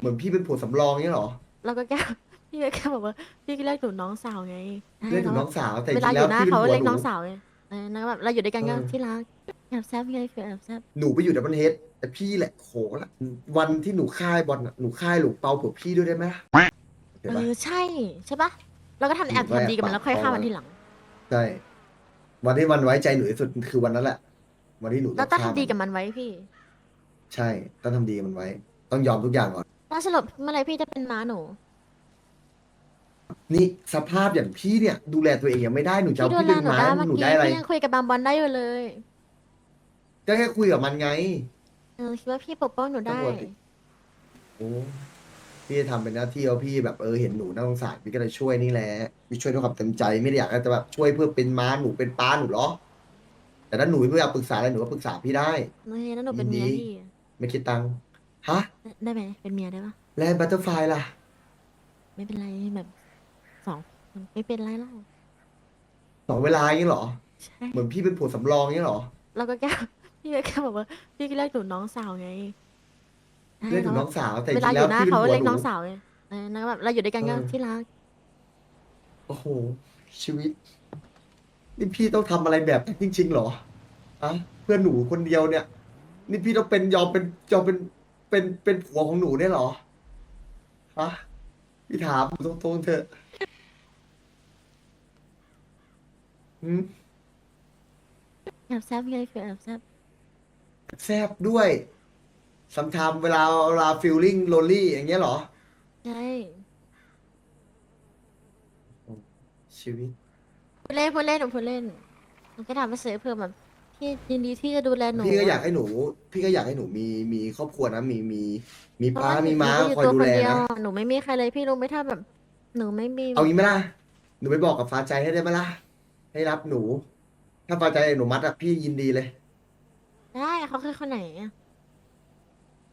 เหมือนพี่เป็นผัวสำรองเงี้ยเหรอเราก็แค่พี่ก็แค่บอกว่าพี่ก็เรียกหนูน้องสาวไงเรียกถึงน้องสาวแต่จเวริลางอแล้วยู่หน้าพี่เป็นเขาผัวเรียกหน้นู องสาวไงเออแล้วแบบเราอยู่ด้วยกันก็เออ ที่รักแอบแซบไงเฟียแอบแซบหนูไปอยู่ดับเบิลเฮดแต่พี่แหละโขละวันที่หนูค่ายบอลน่ะหนูค่ายหลูกเปาผัวพี่ด้วยได้ไหมเห็นเอปะ อใช่ใช่ปะเราก็ทำแอบหนูก็แอบทำดีกับมันแล้วค่อยปากฆ่ามันเอาไว้ทีหลัง ใช่ วันที่มันไว้ใจหนูที่สุดคือวันนั้นแหละ วันที่หนูเราต้องฆ่าทำดีกับมันไว้พี่ ใช่ ต้องทำดีกับมันไว้ ต้องยอมทุกอย่างก่อน แล้วสรุปเมื่อไหรพี่จะเป็นม้าหนู นี่สภาพอย่างพี่เนี่ย ดูแลตัวเองยังไม่ได้หนูจะเอาพี่ดูพี่แลเป็นหนูม้าได้เมื่อหนูกี้ได้อะไรพี่ยังคุยกับบางบอลได้อยู่เลย ก็แค่คุยกับมันไง เออคิดว่าพี่ปกป้องหนูได้ ปกติ โอ้พี่จะทำเป็นหน้าที่เอาพี่แบบเออเห็นหนูน่าสงสารพี่ก็เลยช่วยนี่แหละพี่ช่วยด้วยความเต็มใจไม่ได้อยากจะแบบช่วยเพื่อเป็นม้าหนูเป็นป้าหนูหรอแต่ถ้าหนูไม่อยากปรึกษาอะไรหนูก็ปรึกษาพี่ได้เฮ้ยแล้วหนูเป็นเมียยินดี พี่ไม่คิดตังค์ ฮะ ได้ไหมเป็นเมียได้ปะแล้วบัตเตอร์ไฟล่ะ ไม่เป็นไรแบบสองไม่เป็นไรหรอกสองเวลาอย่างนี้เหรอ ใช่เหมือนพี่เป็นผัวสำรองอย่างนี้เหรอ เราก็แค่พี่ก็แค่บอกว่า พี่ก็เรียกหนูน้องสาวไงเรียกถึงน้องสาวแต่จเวริลางอแล้วยู่หน้าพี่เป็นเขาผัวเรียกหน้นู องสาวไงเออแล้วแบบเราอยู่ด้วยกันก็เออ ที่รักโอ้โห ชีวิต นี่พี่ต้องทำอะไรแบบนี้จริงๆเหรออะเพื่อนหนูคนเดียวเนี่ย นี่พี่ต้องเป็นยอมเป็นยอมเป็น เป็นเป็นผัวของหนูได้เหรอฮะพี่ถามตรงๆเถอะหืมแอบแซบไงเฟียแอบแซบแซบด้วยสัมทามเวลาเวลาฟีลลิ่งโลลี่อย่างเงี้ยเหรอ ใช่ชีวิต พูดเล่นพูดเล่นหนูพูดเล่นหนูก็ถามไปเสือเพื่อแบบ พี่ยินดีที่จะดูแลหนู พี่ก็อยากให้หนู พี่ก็อยากให้หนูมีมีครอบครัวนะ มีมีมีเพราะป้าว่าหนูมีม้าก็อยู่คอยตัวดูคนแลเดียวนะหนูไม่มีใครเลยพี่รู้ไหมถ้าแบบ หนูไม่มีเอางี้ไหมล่ะหนูไปบอกกับฟ้าใจให้ได้ไหมล่ะให้รับหนู ถ้าฟ้าใจหนูมัดอะพี่ยินดีเลยได้เขาคือคนไหนอะ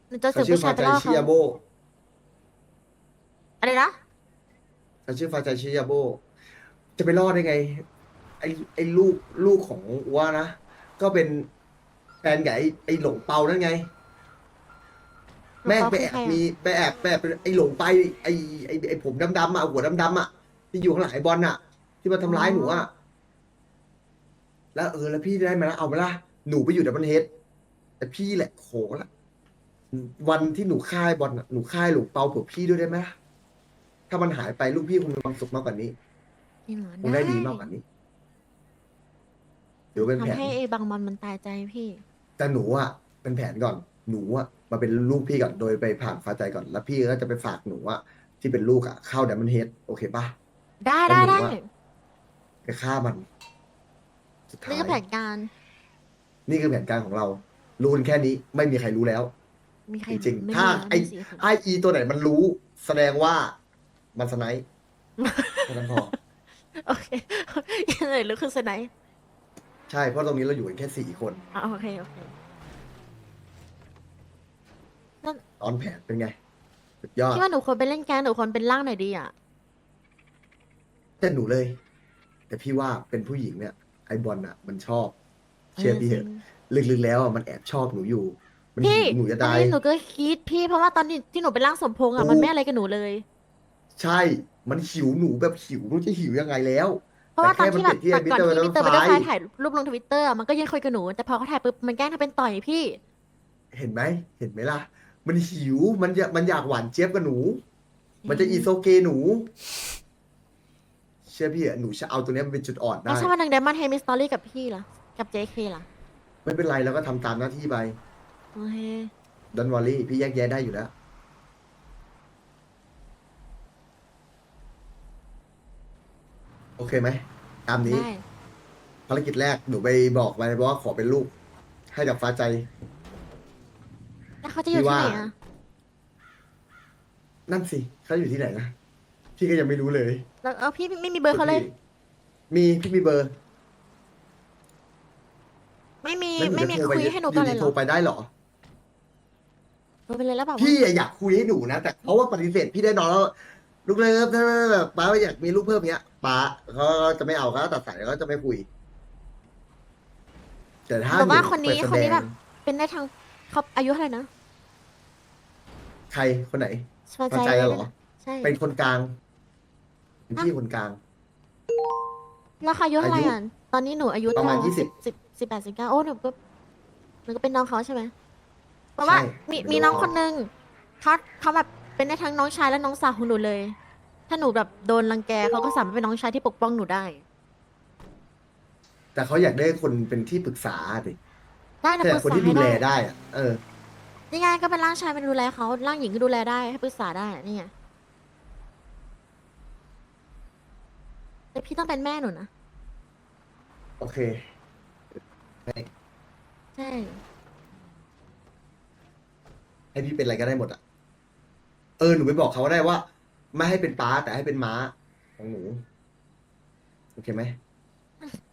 หนูจะสืเขาบชื่อผู้ชาฟ้ายใจไปล่อชิยาเขาโบอะไรนะเขาชื่อฟ้าใจชิยาโบ จะไปรอดได้ไงไอ้ไอ้ลูกลูกของอัวนะ ก็เป็นแฟนกับไอ้ไอ้หลงเปานั่นไง แม่งไปแอบมีไปแอบไปแอบเป็นไอ้หลงไปไอ้ไอ้ไอ้ผมดำๆอะหัวดำๆอะที่อยู่ข้างหลังไอ้บอลอะ ที่มาทำร้ายหนูอะแล้วเออแล้วพี่ได้ไหมล่ะเอาไหมล่ะหนูไปอยู่ดับเบิลเฮดแต่พี่แหละโขละวันที่หนูค่ายบอลน่ะหนูค่ายหลูกเปาผัวพี่ด้วยได้ไหมล่ะถ้ามันหายไปลูกพี่คงมีความสุขมากกว่านี้ จริงเหรอคงได้ดีมากกว่านี้ เดี๋ยวเป็นแผนทำให้ไอ้บางมันมันตายใจพี่ แต่หนูอะเป็นแผนก่อนหนูอะมาเป็นลูกพี่ก่อนโดยไปผ่านฟ้าใจก่อน แล้วพี่ก็จะไปฝากหนูอะที่เป็นลูกอะเข้าดับเบิลเฮดโอเคปะ ได้แล้ได้วหนูได้อะ ไปฆ่ามัน สุดท้านี่ยคือแผนการนี่คือแผนการของเรา รู้กันแค่นี้ไม่มีใครรู้แล้ว มีใครจริงไม่ๆถ้ามีนะไอ้ มีสี่คนไออีตัวไหนมันรู้ แสดงว่ามันสไนป์แค่นั้นพอ โอเคยังไงรู้คือสไนป์ ใช่เพราะตรงนี้เราอยู่กันแค่สี่คน อะโอเคโอเค ตอนแผนเป็นไง สุดยอดพี่ว่าหนูควรไปเล่นแกนหนูควรเป็นร่างหน่อยดีอะ แต่หนูเลย แต่พี่ว่าเป็นผู้หญิงเนี่ย ไอบอลอะ มันชอบ เชื่อพี่เถอะลึกๆแล้วอะมันแอบชอบหนูอยู่ มันพี่ หิวหนูจะตอนตาย นี้หนูก็คิดพี่เพราะว่าตอนที่ที่หนูเป็นร่างสมพงษ์อะโอ้มันไม่อะไรกับหนูเลย ใช่ มันหิวหนูแบบหิวหนูจะหิวยังไงแล้วเพ ราะว่าตอนที่แบบแต่แค่มันเปรียบเทียบก่อนที่มิมิสสเตเตออร์ร์บับัตตเตอร์ไฟเตอร์ไฟถ่ายรูปลงทวิตเตอร์มันก็ยังคุยกับหนู แต่พอเขาถ่ายปุ๊บมันแกล้งทำเป็นต่อยพี่ เห็นไหมเห็นไหมล่ะ มันหิวมันจะมันอยากหวานเจี๊ยบกับหนู มันจะอีโซเกหนู เชื่อพี่อะหนูจะเอาตัวเนี้ยมันเป็นจุดอ่อนได้ไม่ใช่ว่านังเดมอนเฮมิสตอรี่กับพี่ล่ะกับเจเคล่ะไม่เป็นไรแล้วก็ทำตามหน้าที่ไปโอเคดอนวอลลี่พี่แยกแยะได้อยู่แล้ว โอเคไหมตามนี้ ได้ภารกิจแรกหนูไปบอกไปว่าขอเป็นลูก ให้กับฟ้าใจ แล้วเขาจะอยู่ที่ไหนพี่ว่า อะนั่นสิเขาอยู่ที่ไหนนะพี่ก็ยังไม่รู้เลยแล้วเออพี่ไม่มีเบอร์เขาเลย มีพี่มีเบอร์ไม่มีแล้วไม่มีจะโทรคุไปยให้หนูก่อนเลยดีเหรโทอรไปได้เหรอโทรไปเลยแล้วเปล่าพี่อะอยากคุยให้หนูนะ แต่เพราะว่าปฏิเสธพี่ได้นอนแล้ว ลูกเลิฟถ้าแบบป้าอยากมีลูกเพิ่มเนี้ยป้าเขาจะไม่เอาเขาตัดสายเขาจะไม่คุยแต่ถ้าแต่ว่าหคนนี้เปิดคนนี้สดงแบบเป็นได้ทางเขาอายุเท่าไหร่นะใครคนไหนพอพอใจใจเลยเหรอนะใช่เป็นคนกลางเป็นพี่คนกลางแล้วเขาอายุเท่าไหร่อายุอะตอนนี้หนูอายุประมาณเท่ยี่สิบสิบสิบแปดสิบเก้าโอ้หนูก็หนูก็เป็นน้องเขาใช่ไหมเพราะว่าใช่มีเป็นมีน้น้อองงเขาคนนึงเขาเขาแบบ เป็นได้ทั้งน้องชายและน้องสาวของหนูเลย ถ้าหนูแบบโดนรังแกเขาก็สามารถเป็นน้องชายที่ปกป้องหนูได้ แต่เขาอยากได้คนเป็นที่ปรึกษาดิได้นะแต่ปรึกคนษาที่ให้ดูแลได้ได้อะเออ นี่ไงก็เป็นร่างชายเป็นดูแลเขาร่างหญิงก็ดูแลได้ให้ปรึกษาได้นี่ไงแต่พี่ต้องเป็นแม่หนูนะโอเค ใช่ให้พี่เป็นอะไรก็ได้หมดอะ เออหนูไปบอกเขาก็ได้ว่า ไม่ให้เป็นป้าแต่ให้เป็นม้าของหนูโอเคไหม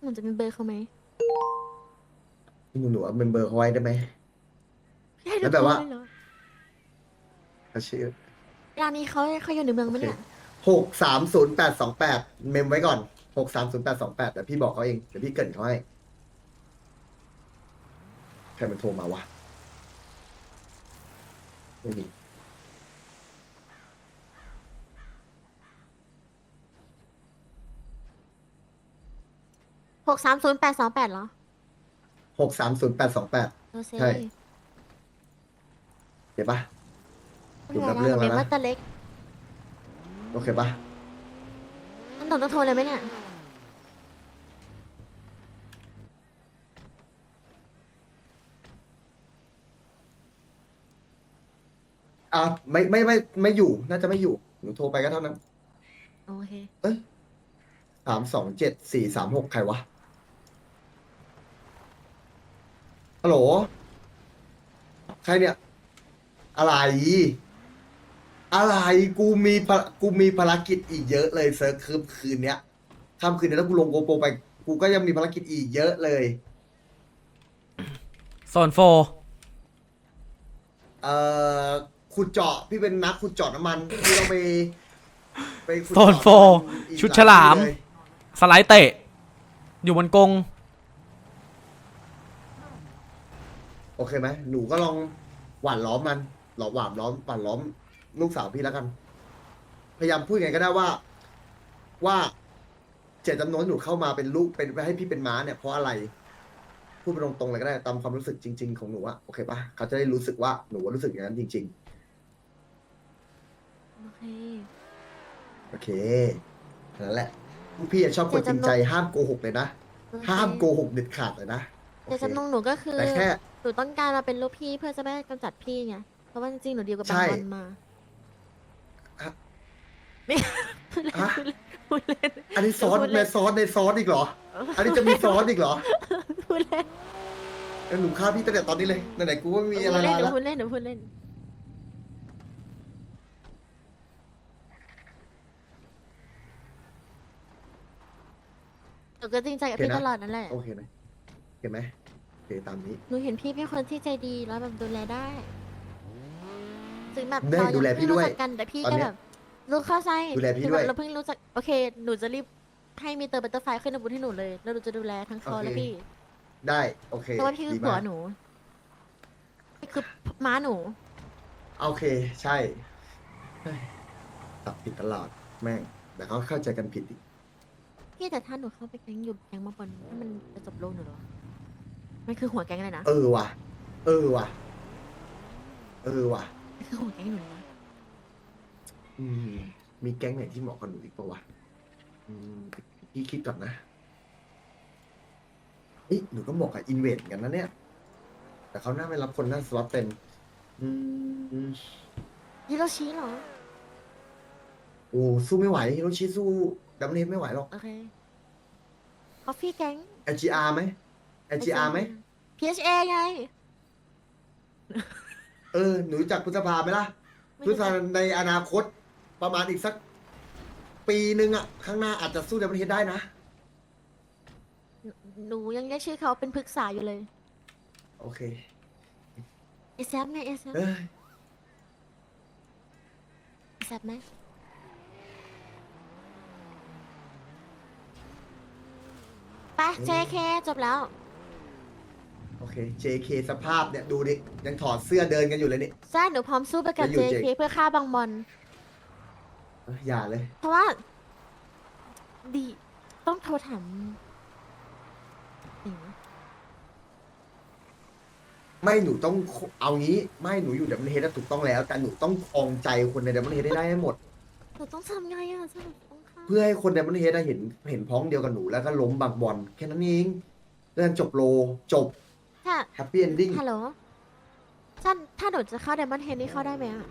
หนูจะเป็นเบอร์เขาไหมหนูหนูเอาเมมเบอร์เขาไว้ได้ไหม ให้หนูแล้วแบบว่าโทรเลยเหรอเขาชื่อร้านนี้เขาเขาอยู่ในเมืองไหมเนี่ยหกสามศูนย์แปดสองแปดเมมไว้ก่อนหกสามศูนย์แปดสองแปดแต่พี่บอกเขาเองเดี๋ยวพี่เกรินเขาให้ใครมันโทรมาวะไม่มี หกสามศูนย์แปดสองแปดเหรอหกสามศูนย์แปดสองแปดโอเซ่ใช่เดี๋ยวปะไม่ดูเป็นรัไรบเรื่องนะแล้วเป็นนะ ว่าตะเล็กโอเคปะนั่นหนูต้องโทรเลยไหมเนี่ย อะไม่ไม่ไม่ไม่อยู่ น่าจะไม่อยู่ หนูโทรไปก็เท่านั้น โอเค สามสองเจ็ดสี่สามหกใครวะ ฮัลโหล ใครเนี่ย อะไร อะไร กูมีภากูมีภารกิจอีกเยอะเลยเซิร์ฟคืนคืนเนี้ยค่ำคืนนี้ถ้ากูลงโกโปรไป กูก็ยังมีภารกิจอีกเยอะเลย โซนโฟเอ่อขุดเจาะพี่เป็นนักขุดเจาะน้ำมันพี่ต้องไปไปขุดโซนเจาะโฟน้ำมันอีกชุดหยฉลามที่เลยสไลด์เตะ อยู่บนกรง โอเคไหมหนูก็ลองหว่านล้อมมันหลอมหว่านล้อมหว่านล้อมลูกสาวพี่แล้วกัน พยายามพูดไงก็ได้ว่า ว่าเจตจำนงที่หนูเข้ามาเป็นลูกเป็นให้พี่เป็นม้าเนี่ยเพราะอะไร พูดไปตรงๆเลยก็ได้ตามความรู้สึกจริง ๆ ของหนูอะโอเคปะเขาจะได้รู้สึกว่าหนูรู้สึกอย่างนั้นจริง โอเค ๆ โอเคนั่นแหละพวกพี่อะชอบคนจริงใจห้ามโกหกเลยนะโอเคห้ามโกหกเด็ดขาดเลยนะโอแต่เคจำนงหนูก็คือแต่แค่ห นูต้องการมาเป็นลูกพี่เพื่อจะไม่กำจัดพี่ไง เพราะว่าจริงๆหนูดีลกับบาใช่งวันมาอะไม่พูดเล่นฮะพูดเล่น อันนี้ซอสพูดเล่ในนซอสในซอสอีกเหรอ อันนี้จะมีซอสอีกเหรอพูดเล่นเออหนูฆ่าพี่ตั้งแต่ตอนนี้เลยไหนๆกูก็ไม่มีพูอะไรดเล่นหนูแล้วพูดเล่นหนูพูดเล่น หนูก็จริงใจกับพี่ตลอดนั่นแหละ โอเคไหมเห็นไหมโอ เคตามนี้ หนูเห็นพี่เป็นคนที่ใจดีแล้วแบบดูแลได้ถึงแบบได้เราดูแลยังพี่ไม่รู้ด้วยจักกันแต่พี่ตอนก็เนี้แบยบรู้เข้าใจดูแลพี่คือด้วย เราเพิ่งรู้จักโอเคหนูจะรีบให้มีเตอร์บัตเตอร์ไฟขึ้นอาวุธให้หนูเลยแล้วหนูจะดูแลทั้งเขาโอเคและพี่ได้โอเคเพราะว่าพี่คือดีผัวมากหนูพี่คือม้าหนู โอเคใช่เฮ้ยตับผิดตลอดแม่งแต่เขาเข้าใจกันผิดอีกพี่แต่ถ้าหนูเข้าไปแก๊งอยู่แก๊งมาบนถ้ามันจะจบลงหนูเหรอ มันคือหัวแก๊งเลยนะเออว่ะ เออว่ะ เออว่ะ มันคือหัวแก๊งหนูเลยนะอืม มีแก๊งไหนที่เหมาะกับหนูอีกปะวะอืมพี่คิดก่อนนะเอ้ยหนูก็เหมาะกับอินเวสกันนะเนี่ย แต่เขาหน้าไม่รับคนหน้าสล็อตเต็มอืมฮิโรชิเหรอ โอ้สู้ไม่ไหวฮิโรชิสู้ดัมเบิลเฮดไม่ไหวหรอก โอเคคอฟฟี่แก๊ง LGR ไหม LGR ไหม PHA ไง เออ หนูรู้จักพุทธภาไหมล่ะ ไม่พุทรู้ธจัภากในอนาคตประมาณอีกสัก ปีหนึ่งอะข้างหน้าอาจจะสู้ดัมเบิลเฮดได้นะ หนูยังเรียกชื่อเขาเป็นปรึกษาอยู่เลยโอเค เอซไงเอซเอ้ยเอซไหมไป JK จบแล้ว โอเค JK สภาพเนี่ยดูดิยังถอดเสื้อเดินกันอยู่เลยนี่ ใช่หนูพร้อมสู้ไปกับจะอยู่ JK เพื่อฆ่าบางบอลเอ้ยอย่าเลย เพราะว่า ดี ต้องโทรถามอืมไม่หนูต้องเอางี้ไม่หนูอยู่ดับเบิลเฮดถูกต้องแล้ว แต่หนูต้องครองใจคนในดับเบิลเฮดได้ให้หมด หนูต้องทำไงอะสรุปต้องฆ่าเพื่อให้คนในดับเบิลเฮดเห็นเห็นพ้องเดียวกับหนูแล้วก็ล้มบางบอลแค่นั้นเองเรื่องจบโลจบ ถ้าแฮปปี้เอนดิ้งฮัลโหลถ้าถ้าหนูจะเข้า Diamond Head นี่เข้าได้ไหมอะ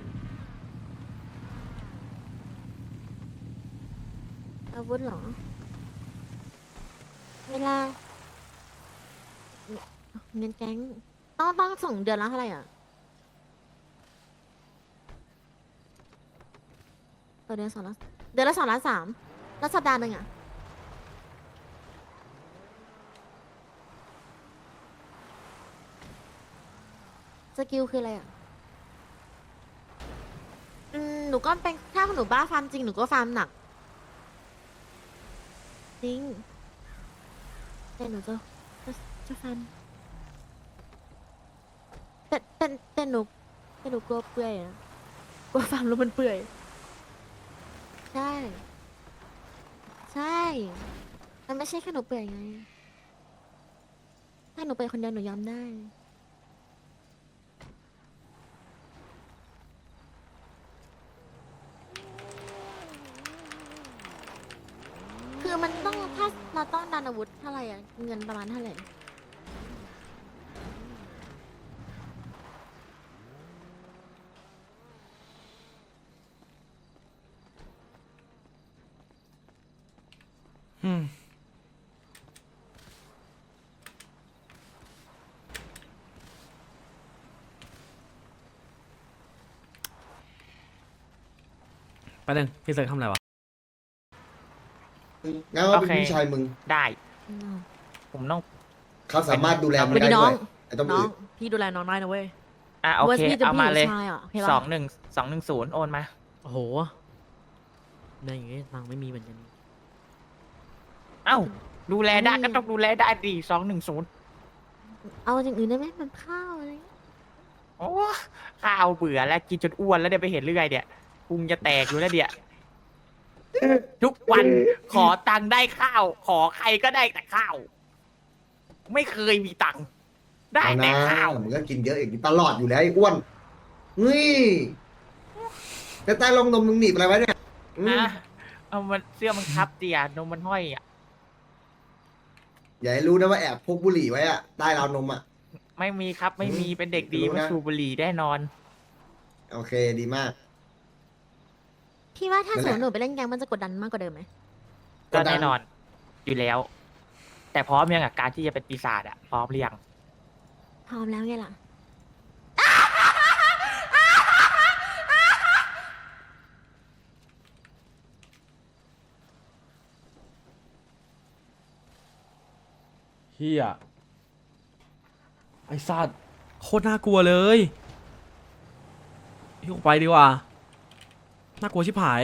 อาวุธเหรอ เวลาเงินแก๊งต้องต้องส่งเดือนละเท่าไหร่อะต่อเดือนสองล้านเดือนละสองล้านสามแล้วสัปดาห์หนึ่งอะ สกิลคืออะไรอะ อืม หนูก็เป็นถ้าหนูบ้าฟาร์มจริง หนูก็ฟาร์มหนัก จริง แต่หนูจะจะจะฟาร์มแต่แต่แต่หนูแต่หนูกลัวเปื่อยนะกลัวฟาร์มแล้วมันเปื่อย ใช่ ใช่ มันไม่ใช่แค่หนูเปื่อยไง ถ้าหนูไปคนเดียวหนูยอมได้ คือมันต้องถ้าเราต้องดันอา วุธเท่าไหร่อะเงินประมาณเท่าไหร่อืมไปหนึ่งพี่เซิร์ฟทำอะไรวะ งั้นก็เป็นโอเค พี่ชายมึงได้อืมผมต้อง เขาสามารถดูแลมึงไม่ได้ได้น้ด้อวงยไอ้ต้องน้อมืงอพี่ดูแลน้องได้นะเว้ยอะโอเคว่าพี่จะเอามาเลยผู้หญิงชายอะโอเคปะสองหนึ่งสองหนึ่งศูนย์โอนมา โอ้โหในอย่างงี้ตังค์ไม่มีเหมือนกันเอ้า ดูแลได้อืมก็ต้องดูแลได้ดีสองหนึ่งศูนย์เอาอย่างอื่นได้ไหมมันข้าวอะไรเงี้ยโอ้ข้าวเบื่อแล้วกินจนอ้วนแล้วเดี๋ยวไปเห็นเรื่อยเนี่ยพุงจะแตกอยู่แล้วเดี๋ยว ทุกวันขอตังค์ได้ข้าว ขอใครก็ได้แต่ข้าว ไม่เคยมีตังค์ได้เอาแต่นะข้าวมึงก็กินเยอะอย่างนี้ตลอดอยู่แล้วไอ้อ้วนนี่แต่ใต้รองนมมึงหนีบอะไรไว้เนี่ยอืมนะเอามันเสื้อมันคับเตียนมมันห้อยอะ อย่าให้รู้นะว่าแอบพกบุหรี่ไว้อะใต้ราวนมอะ ไม่มีครับ ไม่มีเป็นเด็กดีรู้นะ ไม่สูบบุหรี่แน่นอน โอเคดีมาก พี่ว่าถ้านั่สนมแหมละติหนูไปเล่นแกงมันจะกดดันมากกว่าเดิมไหมก็กดดันแน่นอนอยู่แล้ว แต่พร้อมยังกับการที่จะเป็นปีศาจอะพร้อมหรือยังพร้อมแล้วไงล่ะ เฮียไอ้สัตว์โคตรน่ากลัวเลยพี่ออกไปดีกว่า น่ากลัวชิบหาย